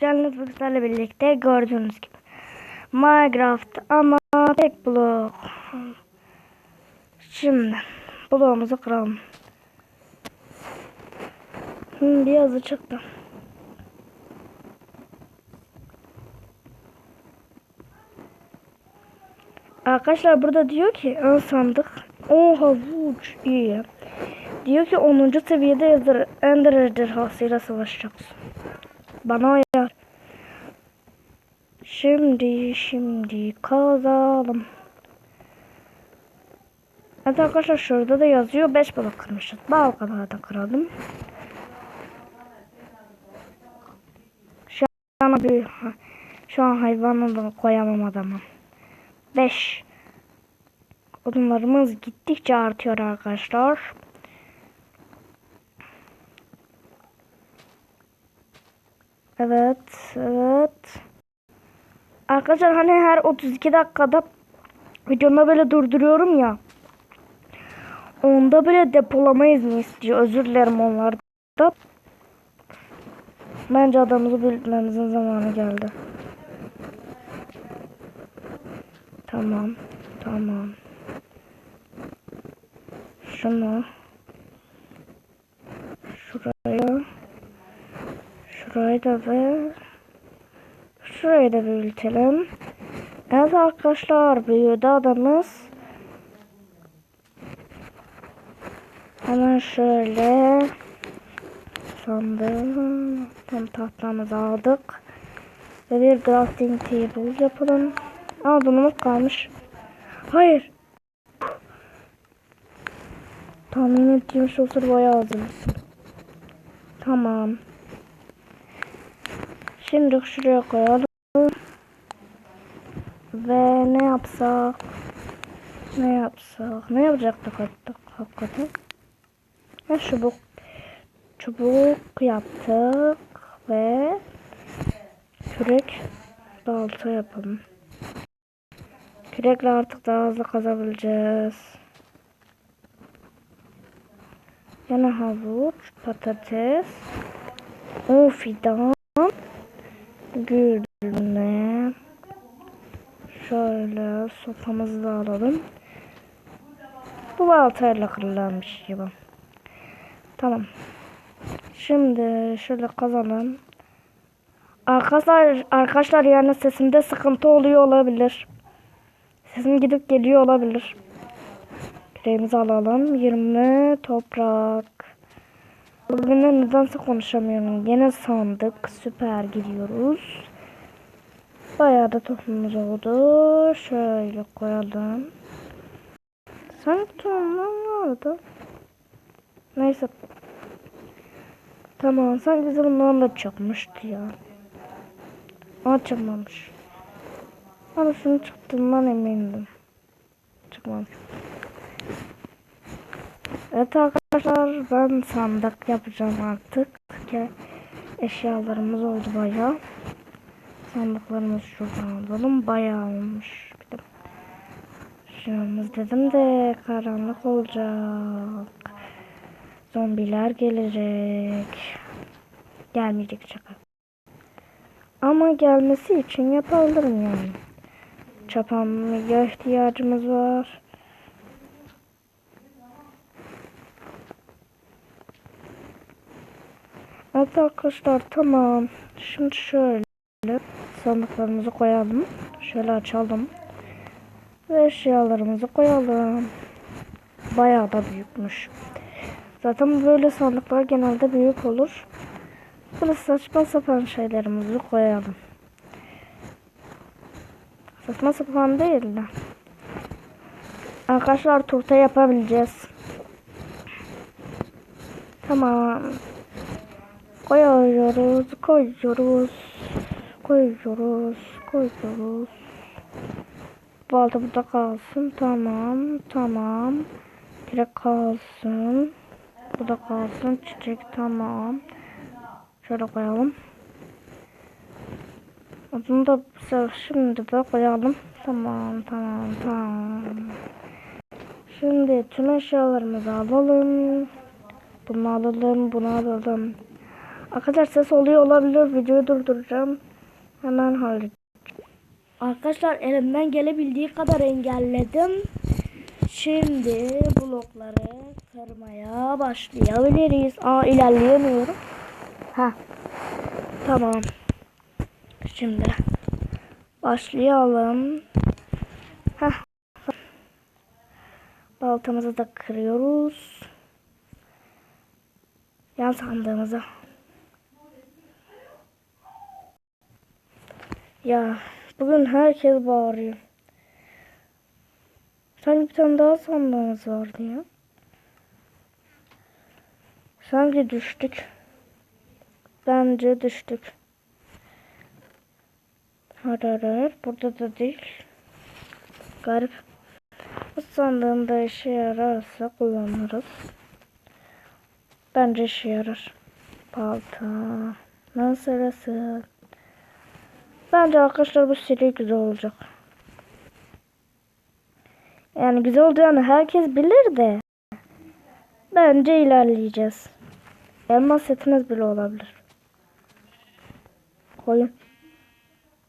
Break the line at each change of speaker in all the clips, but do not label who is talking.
geldiniz bizlerle birlikte gördüğünüz gibi. Minecraft ama tek blok. Şimdi bloğumuzu kıralım. Hı, bir yazı çıktı. Arkadaşlar burada diyor ki ön sandık. Oha havuç iyi. Diyor ki 10. seviyede yazır Ender ejderhasıyla savaşacaksın. Bana. Şimdi şimdi kazalım. Evet arkadaşlar şurada da yazıyor 5 balık kırmışız. Bal kadar da kıralım. Şu an bir şu an hayvanı da koyamam adamı. 5 Odunlarımız gittikçe artıyor arkadaşlar. Evet, evet. Arkadaşlar hani her 32 dakikada videomda böyle durduruyorum ya. Onda böyle depolama izni istiyor. Özür dilerim onlarda. Bence adamımızı bilmemizin zamanı geldi. Tamam. Tamam. Şunu. Şuraya. Şurayı da ve şurayı da büyütelim. Evet arkadaşlar büyüdü adamız. Hemen şöyle sandım. Tam tahtamızı aldık. Ve bir crafting table yapalım. Aa kalmış. Hayır. Tahmin ettiğim şu bayağı azım. Tamam. Şimdi şuraya koyalım. Ne yapsak? Ne yapsak? Ne yapacaktık hakikaten? Ve çubuk çubuk yaptık ve kürek balta yapalım. Kürekle artık daha hızlı kazabileceğiz. Yana havuç, patates, o fidan, gülme. Şöyle sopamızı da alalım. Bu baltayla kırılanmış gibi. Tamam. Şimdi şöyle kazalım. Arkadaşlar, arkadaşlar yani sesimde sıkıntı oluyor olabilir. Sesim gidip geliyor olabilir. Küreğimizi alalım. 20 toprak. Bugün de nedense konuşamıyorum. Yine sandık. Süper gidiyoruz. Bayağı da tohumumuz oldu. Şöyle koyalım. Sanki tohumlar vardı. Neyse. Tamam. Sanki bundan da çıkmıştı ya. Ama çıkmamış. Ama şunu çıktığından emindim. Çıkmamış. Evet arkadaşlar ben sandık yapacağım artık. Eşyalarımız oldu bayağı. Sandıklarımızı şuradan alalım. Bayağı olmuş. Bir de şuramız dedim de karanlık olacak. Zombiler gelecek. Gelmeyecek şaka. Ama gelmesi için yapalım yani. Çapamıya ihtiyacımız var. Evet arkadaşlar tamam. Şimdi şöyle sandıklarımızı koyalım. Şöyle açalım. Ve eşyalarımızı koyalım. Bayağı da büyükmüş. Zaten böyle sandıklar genelde büyük olur. Böyle saçma sapan şeylerimizi koyalım. Saçma sapan değil de. Arkadaşlar turta yapabileceğiz. Tamam. Koyuyoruz, koyuyoruz, koyuyoruz, koyuyoruz. Balta burada kalsın. Tamam, tamam. Direkt kalsın. Bu da kalsın. Çiçek tamam. Şöyle koyalım. Bunu da şimdi de koyalım. Tamam, tamam, tamam. Şimdi tüm eşyalarımızı alalım. Bunu alalım, bunu alalım. Arkadaşlar ses oluyor olabilir. Videoyu durduracağım. Hemen halledeceğim. Arkadaşlar elimden gelebildiği kadar engelledim. Şimdi blokları kırmaya başlayabiliriz. Aa ilerleyemiyorum. Ha. Tamam. Şimdi başlayalım. Heh. Baltamızı da kırıyoruz. Yan sandığımıza. Ya bugün herkes bağırıyor. Sanki bir tane daha sandığımız vardı ya. Sanki düştük. Bence düştük. Hayır hayır hayır. Burada da değil. Garip. Bu sandığında işe yararsa kullanırız. Bence işe yarar. Balta. Nasıl Bence arkadaşlar bu seri güzel olacak. Yani güzel olacağını herkes bilir de. Bence ilerleyeceğiz. Elmas setiniz bile olabilir. Koyun.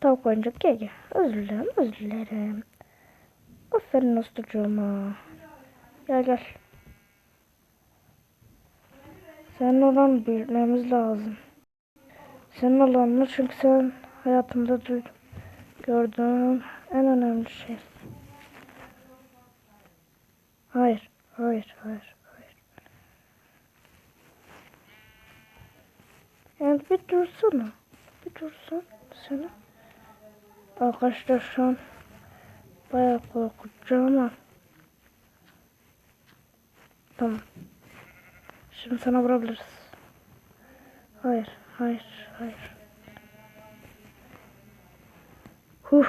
Tavuk oyuncak gel gel. Özür dilerim özür dilerim. Aferin ustucuğuma. Gel gel. Senin oranı büyütmemiz lazım. Senin olanını çünkü sen hayatımda duydum. Gördüğüm en önemli şey. Hayır, hayır, hayır, hayır. Yani bir dursana. Bir dursun seni. Arkadaşlar şu an bayağı korkutucu ama. Tamam. Şimdi sana vurabiliriz. Hayır, hayır, hayır. Huh.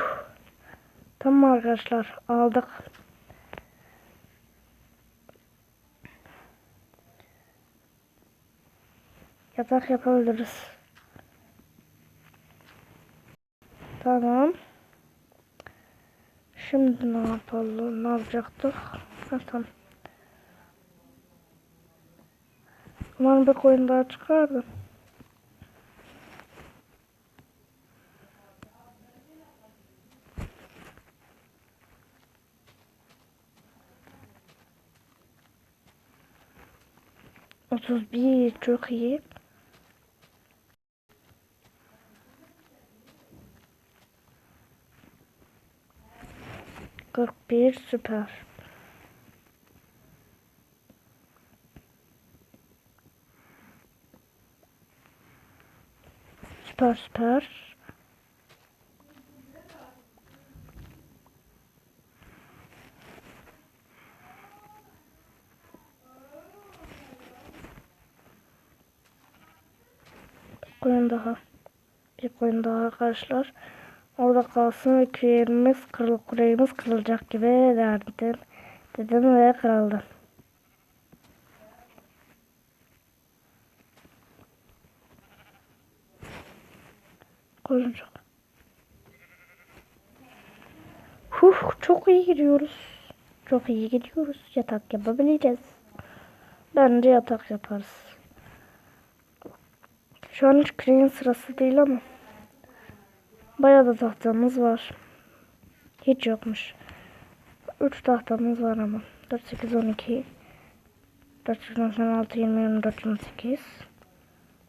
Tamam arkadaşlar aldık. Yatak yapabiliriz. Tamam. Şimdi ne yapalım? Ne yapacaktık? Ha, tamam. Umarım bir koyun daha çıkardım. 31 çok iyi. Kırk bir süper. Süper süper. Koyun daha. Bir koyun daha arkadaşlar. Orada kalsın ve küreğimiz kırıl, küreğimiz kırılacak gibi derdim. Dedim ve kırıldı. Koyuncuk. Huh, çok iyi gidiyoruz. Çok iyi gidiyoruz. Yatak yapabileceğiz. Bence yatak yaparız. Şu an hiç küreğin sırası değil ama. Bayağı da tahtamız var. Hiç yokmuş. 3 tahtamız var ama. 4, 8, 12. 4, 8, 16, 20, 24, 28.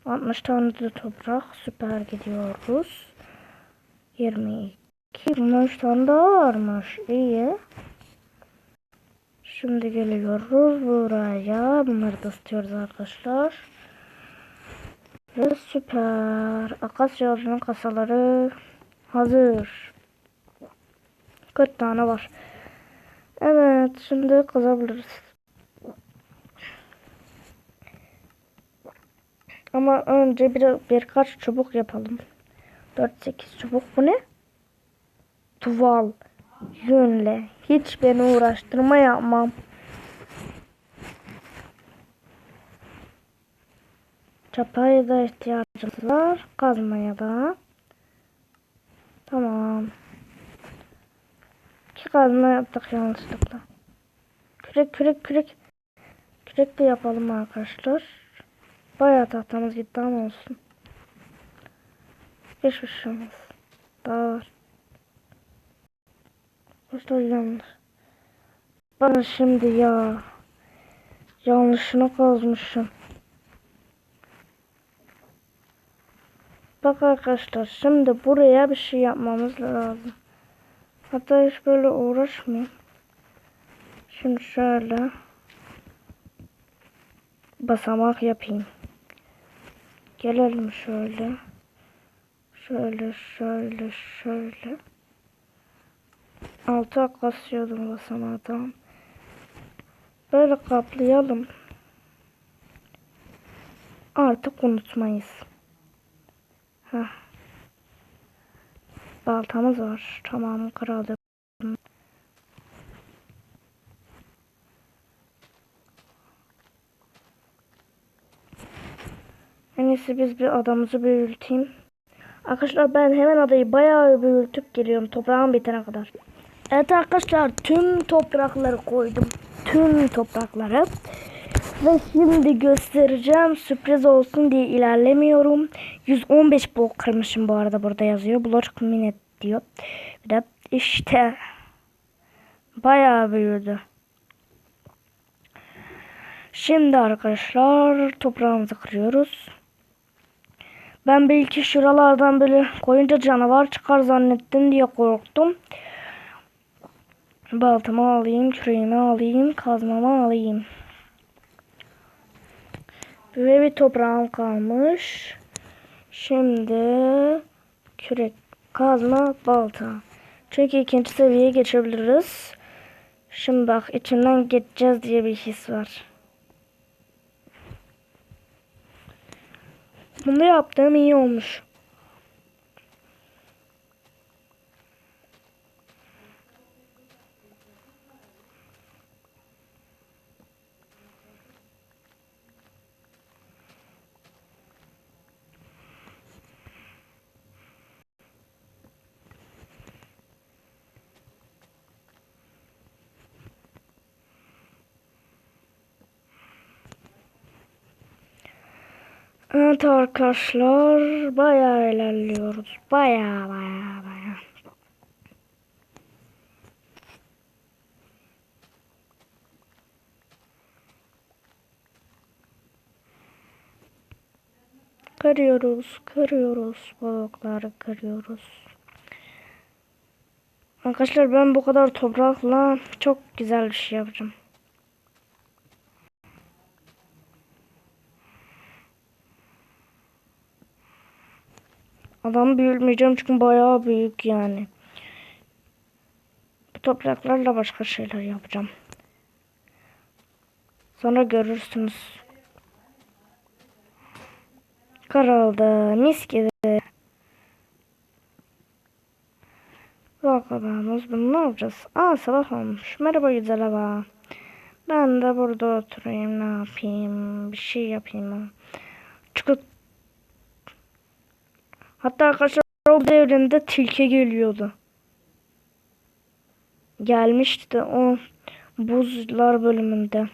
60 tane de toprak. Süper gidiyoruz. 22. Bundan 3 tane daha varmış. İyi. Şimdi geliyoruz buraya. Bunları da arkadaşlar. Ve süper. Akasya yolcunun kasaları hazır. 40 tane var. Evet şimdi kazabiliriz. Ama önce bir, birkaç çubuk yapalım. 4-8 çubuk bu ne? Tuval. Yünle. Hiç beni uğraştırma yapmam. Çapaya da ihtiyacımız var. Kazmaya da. Tamam. İki kazma yaptık yanlışlıkla. Kürek kürek kürek. Kürek de yapalım arkadaşlar. Bayağı tahtamız gitti ama olsun. Şey olmaz. Daha var. Başta yanlış. Bana şimdi ya. Yanlışını kazmışım. Bak arkadaşlar şimdi buraya bir şey yapmamız lazım. Hatta hiç böyle uğraşmayayım. Şimdi şöyle basamak yapayım. Gelelim şöyle. Şöyle şöyle şöyle. Alta kasıyordum basamağı tamam. Böyle kaplayalım. Artık unutmayız. Heh. Baltamız var. Tamam kırıldı. En iyisi biz bir adamızı büyüteyim. Arkadaşlar ben hemen adayı bayağı büyütüp geliyorum toprağın bitene kadar. Evet arkadaşlar tüm toprakları koydum. Tüm toprakları. Ve şimdi göstereceğim. Sürpriz olsun diye ilerlemiyorum. 115 blok kırmışım bu arada burada yazıyor. Blok minute diyor. Bir de işte bayağı büyüdü. Şimdi arkadaşlar toprağımızı kırıyoruz. Ben belki şuralardan böyle koyunca canavar çıkar zannettim diye korktum. Baltamı alayım, küreğimi alayım, kazmamı alayım. Ve bir toprağım kalmış. Şimdi kürek, kazma, balta. Çünkü ikinci seviyeye geçebiliriz. Şimdi bak içinden geçeceğiz diye bir his var. Bunu yaptığım iyi olmuş. Evet arkadaşlar bayağı ilerliyoruz. Bayağı bayağı bayağı. Kırıyoruz, kırıyoruz, balıkları kırıyoruz. Arkadaşlar ben bu kadar toprakla çok güzel bir şey yapacağım. Adam büyülmeyeceğim çünkü bayağı büyük yani. Bu topraklarla başka şeyler yapacağım. Sonra görürsünüz. Karaldı. Mis gibi. Bakalımız bunu ne yapacağız? Aa sabah olmuş. Merhaba güzel hava. Ben de burada oturayım ne yapayım. Bir şey yapayım. Çıkıp Hatta arkadaşlar o devrinde tilki geliyordu. Gelmişti de o buzlar bölümünde.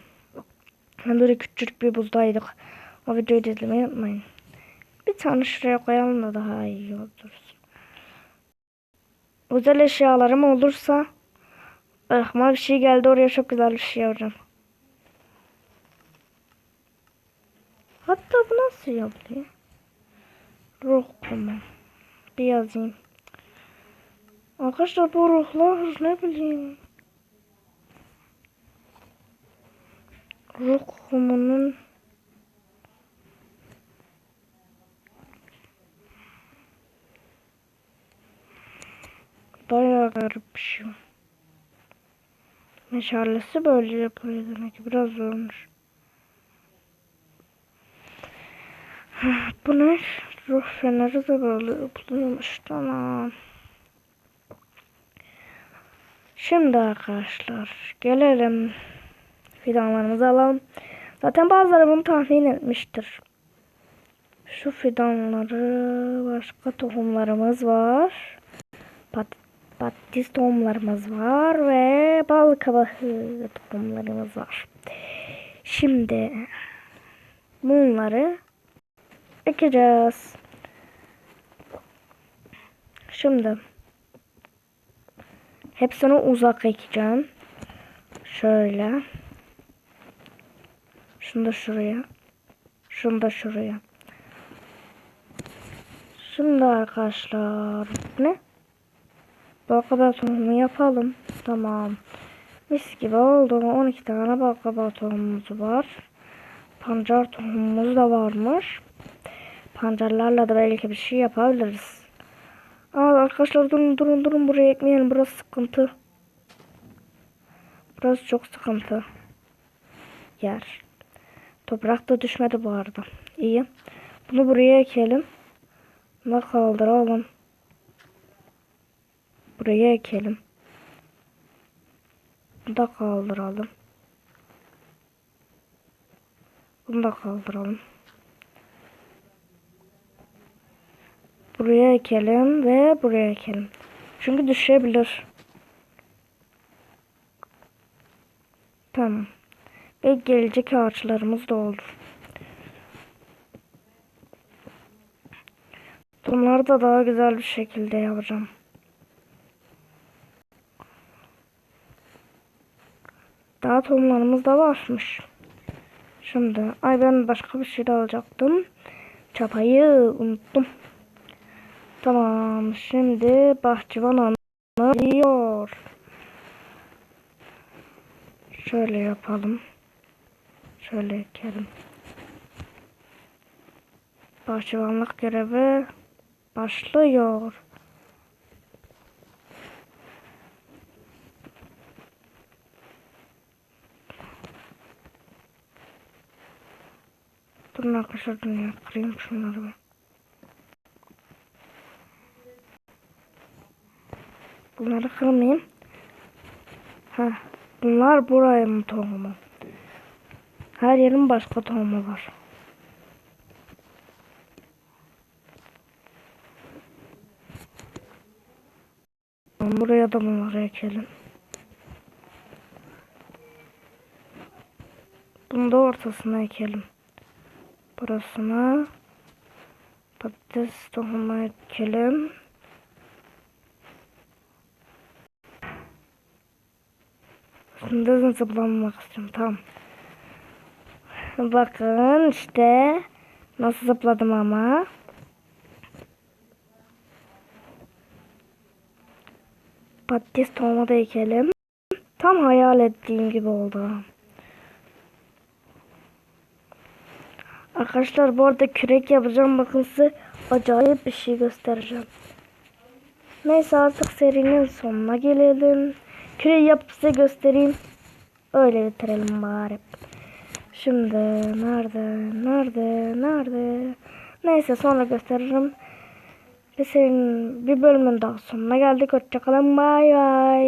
Böyle küçük bir buzdaydık. O videoyu da izlemeyi unutmayın. Bir tane şuraya koyalım da daha iyi olur. Özel eşyalarım olursa aklıma bir şey geldi oraya çok güzel bir şey yapacağım. Hatta bu nasıl yapılıyor? Ruh kumu. Bir yazayım. Arkadaşlar bu ruhlar ne bileyim. Ruh kumunun bayağı garip bir şey. Meşalesi böyle yapılıyor demek ki biraz zormuş. Bu ne? Ruh feneri de böyle yapılıyormuş. Tamam. Şimdi arkadaşlar gelelim fidanlarımızı alalım. Zaten bazıları bunu tahmin etmiştir. Şu fidanları başka tohumlarımız var. Pat patates tohumlarımız var ve bal kabağı tohumlarımız var. Şimdi bunları ekeceğiz. Şimdi hepsini uzak ekeceğim. Şöyle. Şunu da şuraya. Şunu da şuraya. Şimdi arkadaşlar ne? Balkabağ tohumu yapalım. Tamam. Mis gibi oldu. 12 tane balkabağ tohumumuz var. Pancar tohumumuz da varmış. Pancarlarla da belki bir şey yapabiliriz. Aa, arkadaşlar durun durun durun buraya ekmeyelim. Burası sıkıntı. Burası çok sıkıntı. Yer. Toprak da düşmedi bu arada. İyi. Bunu buraya ekelim. Bunu kaldıralım. Buraya ekelim. Bunu da kaldıralım. Bunu da kaldıralım. Buraya ekelim ve buraya ekelim. Çünkü düşebilir. Tamam. Ve gelecek ağaçlarımız da olur. Bunları da daha güzel bir şekilde yapacağım. Daha tohumlarımız da varmış. Şimdi ay ben başka bir şey de alacaktım. Çapayı unuttum. Tamam şimdi bahçıvan hanım geliyor. Şöyle yapalım. Şöyle ekelim. Bahçıvanlık görevi başlıyor. Durun arkadaşlar durun kırayım şunları. Bunları kırmayayım. Ha, bunlar buraya tohumu. Her yerin başka tohumu var. Buraya da bunları ekelim. Bunu da ortasına ekelim. Burasına patates tohumu ekelim. Şimdi zıplamak istiyorum. Tamam. Bakın işte nasıl zıpladım ama. Patates tohumu da ekelim. Tam hayal ettiğim gibi oldu. Arkadaşlar bu arada kürek yapacağım. Bakın size acayip bir şey göstereceğim. Neyse artık serinin sonuna gelelim. Küreği yapıp size göstereyim. Öyle bitirelim bari. Şimdi nerede? Nerede? Nerede? Neyse sonra gösteririm. Bir senin bir bölümün daha sonuna geldik. Hoşçakalın. Bay bay.